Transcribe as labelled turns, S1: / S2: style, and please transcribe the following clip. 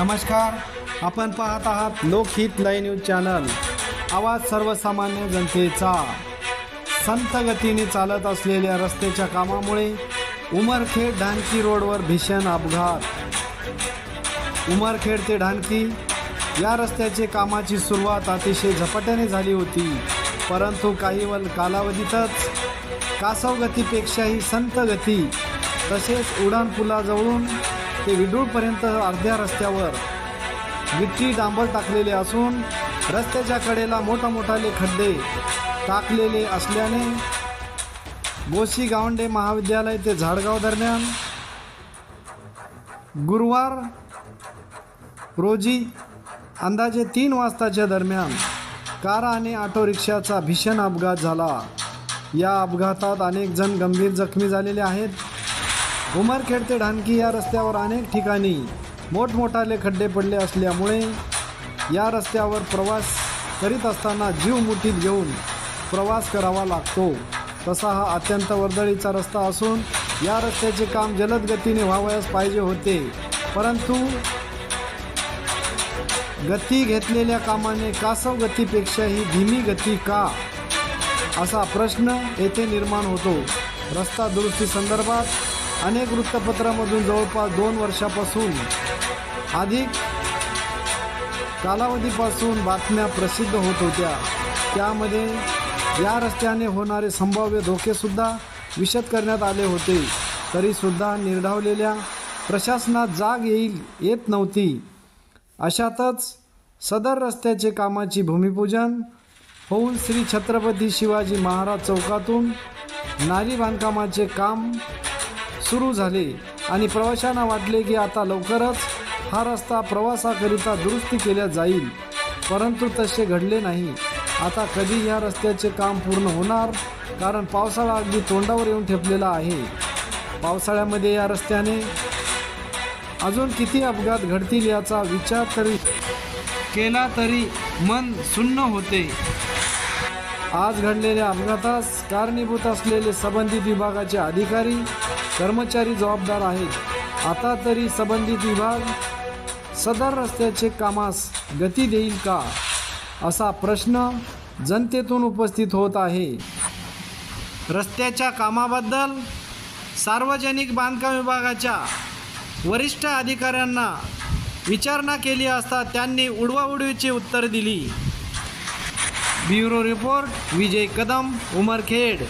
S1: नमस्कार आपण पाहत आहात लोकहित लय न्यूज चॅनल. आवाज सर्वसामान्य जनतेचा. संत गतीने चालत असलेल्या रस्त्याच्या कामामुळे उमरखेड ढानकी रोडवर भीषण अपघात. उमरखेड ते ढानकी या रस्त्याचे कामाची सुरुवात अतिशय झपाट्याने झाली होती. परंतु काही वल कालावधीतच कासवगतीपेक्षाही संत गती तसेच उडान ते विडूळपर्यंत अर्ध्या रस्त्यावर. गिट्टी डांबर टाकलेले असून रस्त्याच्या कडेला मोठामोठाले खड्डे टाकलेले असल्याने गोशी गावंडे महाविद्यालय ते झाडगाव दरम्यान गुरुवार रोजी अंदाजे तीन वाजताच्या दरम्यान कार आणि ऑटो रिक्षाचा भीषण अपघात झाला. या अपघातात अनेक जण गंभीर जखमी झालेले आहेत. उमरखेड ते ढानकी या रस्त्यावर अनेक ठिकाणी मोठमोठाले खड्डे पडले असल्यामुळे या रस्त्यावर प्रवास करीत असताना जीव मुठीत घेऊन प्रवास करावा लागतो. तसा हा अत्यंत वर्दळीचा रस्ता असून या रस्त्याचे काम जलद गतीने व्हावयास पाहिजे होते. परंतु गती घेतलेल्या कामाने कासव गतीपेक्षाही धीमी गती का? असा प्रश्न येथे निर्माण होतो. रस्ता दुरुस्ती संदर्भात अनेक वृत्तपत्रामधून जवळपास दोन वर्षापासून अधिक कालावधीपासून बातम्या प्रसिद्ध होत होत्या. त्यामध्ये या रस्त्याने होणारे संभाव्य धोकेसुद्धा विशद करण्यात आले होते. तरीसुद्धा निर्धावलेल्या प्रशासनात जाग येईल येत नव्हती. अशातच सदर रस्त्याचे कामाची भूमिपूजन होऊन श्री छत्रपती शिवाजी महाराज चौकातून नारी बांधकामाचे काम सुरू झाले आणि प्रवाशांना वाटले की आता लवकरच हा रस्ता प्रवासाकरिता दुरुस्ती केल्या जाईल. परंतु तसे घडले नाही. आता कधी या रस्त्याचे काम पूर्ण होणार कारण पावसाळा अगदी तोंडावर येऊन ठेपलेला आहे. पावसाळ्यामध्ये या रस्त्याने अजून किती अपघात घडतील याचा विचार तरी केला तरी मन सुन्न होते. आज घडलेल्या अपघातास कारणीभूत असलेले संबंधित विभागाचे अधिकारी कर्मचारी जबाबदार आहेत. आता तरी संबंधित विभाग सदर रस्त्याचे कामास गती देईल का? असा प्रश्न जनतेतून उपस्थित होत आहे. रस्त्याच्या कामाबद्दल सार्वजनिक बांधकाम विभागाच्या वरिष्ठ अधिकाऱ्यांना विचारणा केली असता त्यांनी उडवाउडवीची उत्तर दिली. Bureau report Vijay Kadam Umarkhed